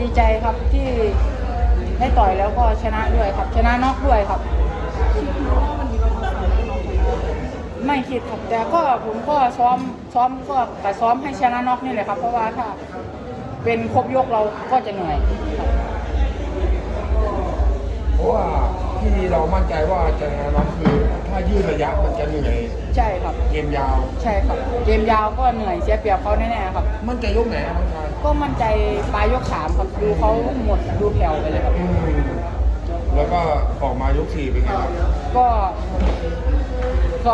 ดีใจครับที่ได้ต่อยแล้วก็ชนะด้วยครับ ชนะน็อกด้วยครับ ไม่คิดครับแต่ก็ผมก็ซ้อมซ้อมก็แต่ซ้อมให้ชนะน็อกนี่แหละครับ เพราะว่าถ้าเป็นครบยกเราก็จะเหนื่อยครับเพราะว่าที่เรามั่นใจว่าจะชนะน็อกคือ ถ้ายืดระยะมันจะเหนื่อยใช่ครับ เกมยาว ใช่ครับ เกมยาวก็เหนื่อยเสียเปรียบเขาแน่ๆครับ มั่นใจยกไหนครับน้องชาย ก็มั่นใจปลายยกสามครับดูเขาหมดดูแผ่วไปเลยครับ อืมแล้วก็ออกมายกสี่เป็นไงครับ ก็ก็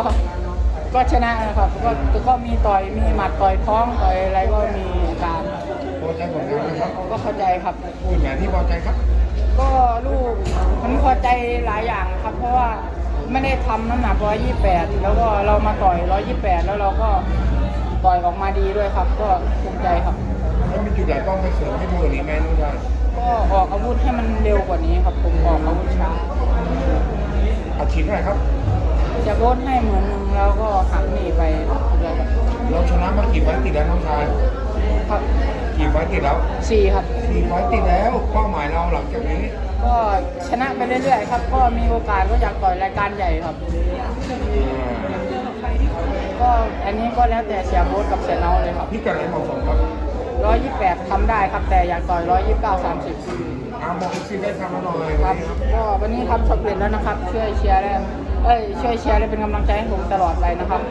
ก็ชนะนะครับ ก็ก็มีต่อยมีหมัดต่อยท้องต่อยอะไรก็มีอาการพอใจผลงานนะครับก็เข้าใจครับ พูดไหนที่พอใจครับ ก็ลูกมันพอใจหลายอย่างครับ เพราะว่าไม่ได้ทำน้ำหนัก128 แล้วก็เรามาต่อย 128 แล้วเราก็ต่ อยออกมาดีด้วยครับ ก็ภูมิใจครับ แล้วมีจุดไหนต้องไปเสริมให้ดีกว่านี้ไหมน้องชายก็ออกอาวุธให้มันเร็วกว่านี้ครับ ผมออกอาวุธช้าอาชีพอะไรครับ จะลดให้เหมือนหนึงแล้วก็หักหนีไปเลยครับเราชนะมากี่ไฟต์ติดแล้วน้องชาย ครับกี่ไฟต์ติดแล้วสี่ครับ สี่ไฟต์ติดแล้วเป้าหมายเราหลังจากนี้ ก็ชนะไปเรื่อยๆครับ ก็มีโอกาสก็อยากต่อยรายการใหญ่ครับ ก็อันนี้ก็แล้วแต่เสียโบ๊ทกับเสียเนาเลยครับพี่กัดไหนเหมาะสมครับ128ทำได้ครับแต่อยากต่อย129 30อาบอกซีได้ทำมาหน่อยครับก็วันนี้ทำสำเร็จแล้วนะครับช่วยเชียร์ได้เอ้ยช่วยเชียร์ได้เป็นกำลังใจให้ผมตลอดไปนะครับ